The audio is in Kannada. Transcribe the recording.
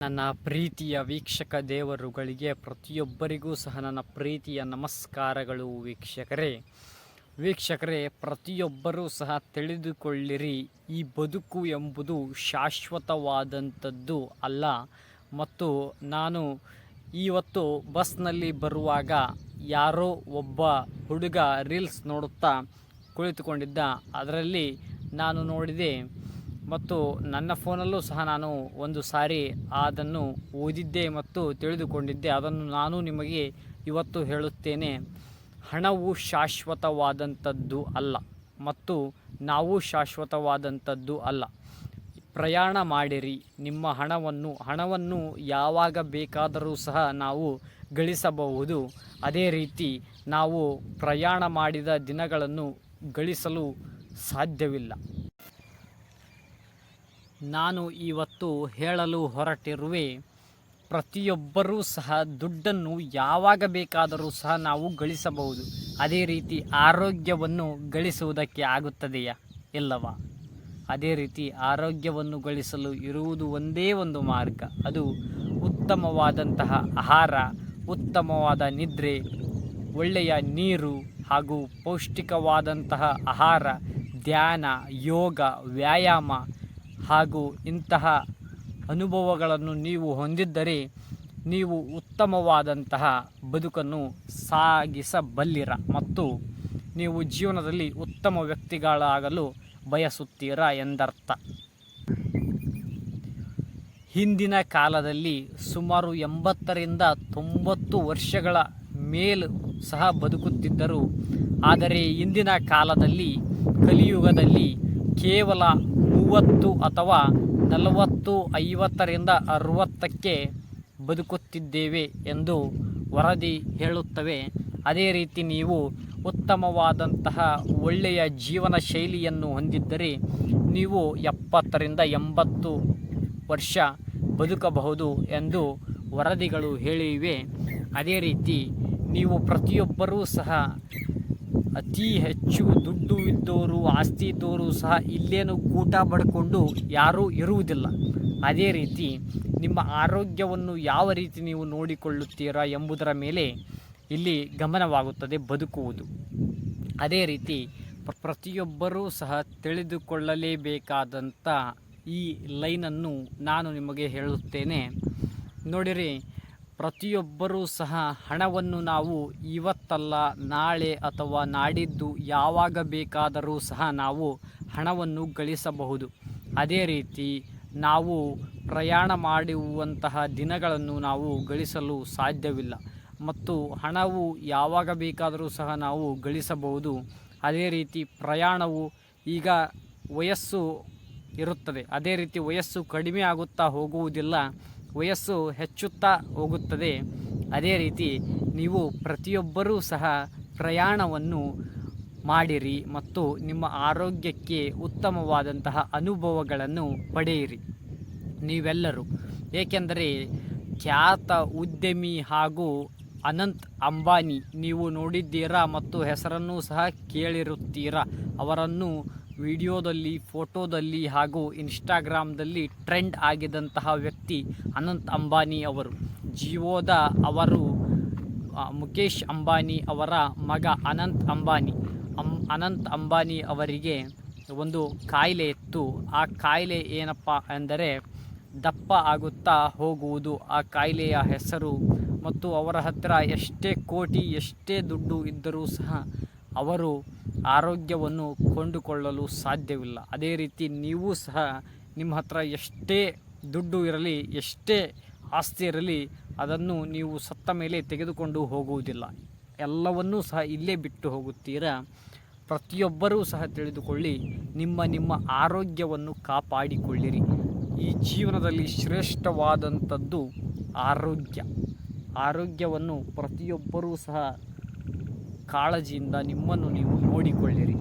ನನ್ನ ಪ್ರೀತಿಯ ವೀಕ್ಷಕ ದೇವರುಗಳಿಗೆ ಪ್ರತಿಯೊಬ್ಬರಿಗೂ ಸಹ ನನ್ನ ಪ್ರೀತಿಯ ನಮಸ್ಕಾರಗಳು ವೀಕ್ಷಕರೇ. ವೀಕ್ಷಕರೇ, ಪ್ರತಿಯೊಬ್ಬರೂ ಸಹ ತಿಳಿದುಕೊಳ್ಳಿರಿ, ಈ ಬದುಕು ಎಂಬುದು ಶಾಶ್ವತವಾದಂಥದ್ದು ಅಲ್ಲ. ಮತ್ತು ನಾನು ಇವತ್ತು ಬಸ್ನಲ್ಲಿ ಬರುವಾಗ ಯಾರೋ ಒಬ್ಬ ಹುಡುಗ ರೀಲ್ಸ್ ನೋಡುತ್ತಾ ಕುಳಿತುಕೊಂಡಿದ್ದ, ಅದರಲ್ಲಿ ನಾನು ನೋಡಿದೆ ಮತ್ತು ನನ್ನ ಫೋನಲ್ಲೂ ಸಹ ನಾನು ಒಂದು ಸಾರಿ ಅದನ್ನು ಓದಿದ್ದೆ ಮತ್ತು ತಿಳಿದುಕೊಂಡಿದ್ದೆ. ಅದನ್ನು ನಾನು ನಿಮಗೆ ಇವತ್ತು ಹೇಳುತ್ತೇನೆ. ಹಣವು ಶಾಶ್ವತವಾದಂಥದ್ದು ಅಲ್ಲ ಮತ್ತು ನಾವು ಶಾಶ್ವತವಾದಂಥದ್ದು ಅಲ್ಲ. ಪ್ರಯಾಣ ಮಾಡಿರಿ. ನಿಮ್ಮ ಹಣವನ್ನು ಹಣವನ್ನು ಯಾವಾಗ ಬೇಕಾದರೂ ಸಹ ನಾವು ಗಳಿಸಬಹುದು. ಅದೇ ರೀತಿ ನಾವು ಪ್ರಯಾಣ ಮಾಡಿದ ದಿನಗಳನ್ನು ಗಳಿಸಲು ಸಾಧ್ಯವಿಲ್ಲ. ನಾನು ಇವತ್ತು ಹೇಳಲು ಹೊರಟಿರುವೆ, ಪ್ರತಿಯೊಬ್ಬರೂ ಸಹ ದುಡ್ಡನ್ನು ಯಾವಾಗ ಬೇಕಾದರೂ ಸಹ ನಾವು ಗಳಿಸಬಹುದು. ಅದೇ ರೀತಿ ಆರೋಗ್ಯವನ್ನು ಗಳಿಸುವುದಕ್ಕೆ ಆಗುತ್ತದೆಯಾ? ಇಲ್ಲವಾ? ಅದೇ ರೀತಿ ಆರೋಗ್ಯವನ್ನು ಗಳಿಸಲು ಇರುವುದು ಒಂದೇ ಒಂದು ಮಾರ್ಗ. ಅದು ಉತ್ತಮವಾದಂತಹ ಆಹಾರ, ಉತ್ತಮವಾದ ನಿದ್ರೆ, ಒಳ್ಳೆಯ ನೀರು ಹಾಗೂ ಪೌಷ್ಟಿಕವಾದಂತಹ ಆಹಾರ, ಧ್ಯಾನ, ಯೋಗ, ವ್ಯಾಯಾಮ ಹಾಗೂ ಇಂತಹ ಅನುಭವಗಳನ್ನು ನೀವು ಹೊಂದಿದ್ದರೆ ನೀವು ಉತ್ತಮವಾದಂತಹ ಬದುಕನ್ನು ಸಾಗಿಸಬಲ್ಲಿರ ಮತ್ತು ನೀವು ಜೀವನದಲ್ಲಿ ಉತ್ತಮ ವ್ಯಕ್ತಿಗಳಾಗಲು ಬಯಸುತ್ತೀರಾ ಎಂದರ್ಥ. ಹಿಂದಿನ ಕಾಲದಲ್ಲಿ ಸುಮಾರು ಎಂಬತ್ತರಿಂದ ತೊಂಬತ್ತು ವರ್ಷಗಳ ಮೇಲು ಸಹ ಬದುಕುತ್ತಿದ್ದರು. ಆದರೆ ಇಂದಿನ ಕಾಲದಲ್ಲಿ ಕಲಿಯುಗದಲ್ಲಿ ಕೇವಲ ಮೂವತ್ತು ಅಥವಾ ನಲವತ್ತು ಐವತ್ತರಿಂದ ಅರುವತ್ತಕ್ಕೆ ಬದುಕುತ್ತಿದ್ದೇವೆ ಎಂದು ವರದಿ ಹೇಳುತ್ತವೆ. ಅದೇ ರೀತಿ ನೀವು ಉತ್ತಮವಾದಂತಹ ಒಳ್ಳೆಯ ಜೀವನ ಶೈಲಿಯನ್ನು ಹೊಂದಿದ್ದರೆ ನೀವು ಎಪ್ಪತ್ತರಿಂದ ಎಂಬತ್ತು ವರ್ಷ ಬದುಕಬಹುದು ಎಂದು ವರದಿಗಳು ಹೇಳಿವೆ. ಅದೇ ರೀತಿ ನೀವು ಪ್ರತಿಯೊಬ್ಬರೂ ಸಹ ಅತಿ ಹೆಚ್ಚು ದುಡ್ಡು ಇದ್ದವರು ಆಸ್ತಿ ಇದ್ದವರು ಸಹ ಇಲ್ಲೇನು ಊಟ ಪಡ್ಕೊಂಡು ಯಾರೂ ಇರುವುದಿಲ್ಲ. ಅದೇ ರೀತಿ ನಿಮ್ಮ ಆರೋಗ್ಯವನ್ನು ಯಾವ ರೀತಿ ನೀವು ನೋಡಿಕೊಳ್ಳುತ್ತೀರಾ ಎಂಬುದರ ಮೇಲೆ ಇಲ್ಲಿ ಗಮನವಾಗುತ್ತದೆ ಬದುಕುವುದು. ಅದೇ ರೀತಿ ಪ್ರತಿಯೊಬ್ಬರೂ ಸಹ ತಿಳಿದುಕೊಳ್ಳಲೇಬೇಕಾದಂಥ ಈ ಲೈನನ್ನು ನಾನು ನಿಮಗೆ ಹೇಳುತ್ತೇನೆ. ನೋಡಿರಿ ಪ್ರತಿಯೊಬ್ಬರೂ ಸಹ ಹಣವನ್ನು ನಾವು ಇವತ್ತಲ್ಲ, ನಾಳೆ ಅಥವಾ ನಾಡಿದ್ದು ಯಾವಾಗ ಬೇಕಾದರೂ ಸಹ ನಾವು ಹಣವನ್ನು ಗಳಿಸಬಹುದು. ಅದೇ ರೀತಿ ನಾವು ಪ್ರಯಾಣ ಮಾಡುವಂತಹ ದಿನಗಳನ್ನು ನಾವು ಗಳಿಸಲು ಸಾಧ್ಯವಿಲ್ಲ. ಮತ್ತು ಹಣವು ಯಾವಾಗ ಬೇಕಾದರೂ ಸಹ ನಾವು ಗಳಿಸಬಹುದು. ಅದೇ ರೀತಿ ಪ್ರಯಾಣವು ಈಗ ವಯಸ್ಸು ಇರುತ್ತದೆ. ಅದೇ ರೀತಿ ವಯಸ್ಸು ಕಡಿಮೆ ಆಗುತ್ತಾ ಹೋಗುವುದಿಲ್ಲ. ವಯಸ್ಸು ಹೆಚ್ಚುತ್ತಾ ಹೋಗುತ್ತದೆ. ಅದೇ ರೀತಿ ನೀವು ಪ್ರತಿಯೊಬ್ಬರೂ ಸಹ ಪ್ರಯಾಣವನ್ನು ಮಾಡಿರಿ ಮತ್ತು ನಿಮ್ಮ ಆರೋಗ್ಯಕ್ಕೆ ಉತ್ತಮವಾದಂತಹ ಅನುಭವಗಳನ್ನು ಪಡೆಯಿರಿ. ನೀವೆಲ್ಲರೂ. ಏಕೆಂದರೆ ಖ್ಯಾತ ಉದ್ಯಮಿ ಹಾಗೂ ಅನಂತ್ ಅಂಬಾನಿ ನೀವು ನೋಡಿದ್ದೀರಾ ಮತ್ತು ಹೆಸರನ್ನು ಸಹ ಕೇಳಿರುತ್ತೀರಾ. ಅವರನ್ನು ವಿಡಿಯೋದಲ್ಲಿ, ಫೋಟೋದಲ್ಲಿ ಹಾಗೂ ಇನ್ಸ್ಟಾಗ್ರಾಮ್ದಲ್ಲಿ ಟ್ರೆಂಡ್ ಆಗಿದಂತಹ ವ್ಯಕ್ತಿ ಅನಂತ್ ಅಂಬಾನಿ ಅವರು. ಜಿಯೋದ ಅವರು ಮುಖೇಶ್ ಅಂಬಾನಿ ಅವರ ಮಗ ಅನಂತ್ ಅಂಬಾನಿ. ಅನಂತ್ ಅಂಬಾನಿ ಅವರಿಗೆ ಒಂದು ಕಾಯಿಲೆ ಇತ್ತು. ಆ ಕಾಯಿಲೆ ಏನಪ್ಪ ಅಂದರೆ ದಪ್ಪ ಆಗುತ್ತಾ ಹೋಗುವುದು. ಆ ಕಾಯಿಲೆಯ ಹೆಸರು ಮತ್ತು ಅವರ ಹತ್ತಿರ ಎಷ್ಟೇ ಕೋಟಿ, ಎಷ್ಟೇ ದುಡ್ಡು ಇದ್ದರೂ ಸಹ ಅವರು ಆರೋಗ್ಯವನ್ನು ಕೊಂಡುಕೊಳ್ಳಲು ಸಾಧ್ಯವಿಲ್ಲ. ಅದೇ ರೀತಿ ನೀವು ಸಹ ನಿಮ್ಮ ಹತ್ರ ಎಷ್ಟೇ ದುಡ್ಡು ಇರಲಿ, ಎಷ್ಟೇ ಆಸ್ತಿ ಇರಲಿ, ಅದನ್ನು ನೀವು ಸತ್ತ ಮೇಲೆ ತೆಗೆದುಕೊಂಡು ಹೋಗುವುದಿಲ್ಲ. ಎಲ್ಲವನ್ನೂ ಸಹ ಇಲ್ಲೇ ಬಿಟ್ಟು ಹೋಗುತ್ತೀರಾ? ಪ್ರತಿಯೊಬ್ಬರೂ ಸಹ ತಿಳಿದುಕೊಳ್ಳಿ, ನಿಮ್ಮ ನಿಮ್ಮ ಆರೋಗ್ಯವನ್ನು ಕಾಪಾಡಿಕೊಳ್ಳಿರಿ. ಈ ಜೀವನದಲ್ಲಿ ಶ್ರೇಷ್ಠವಾದಂಥದ್ದು ಆರೋಗ್ಯ. ಆರೋಗ್ಯವನ್ನು ಪ್ರತಿಯೊಬ್ಬರೂ ಸಹ ಕಾಳಜಿಯಿಂದ ನಿಮ್ಮನ್ನು ನೀವು ನೋಡಿಕೊಳ್ಳಿರಿ.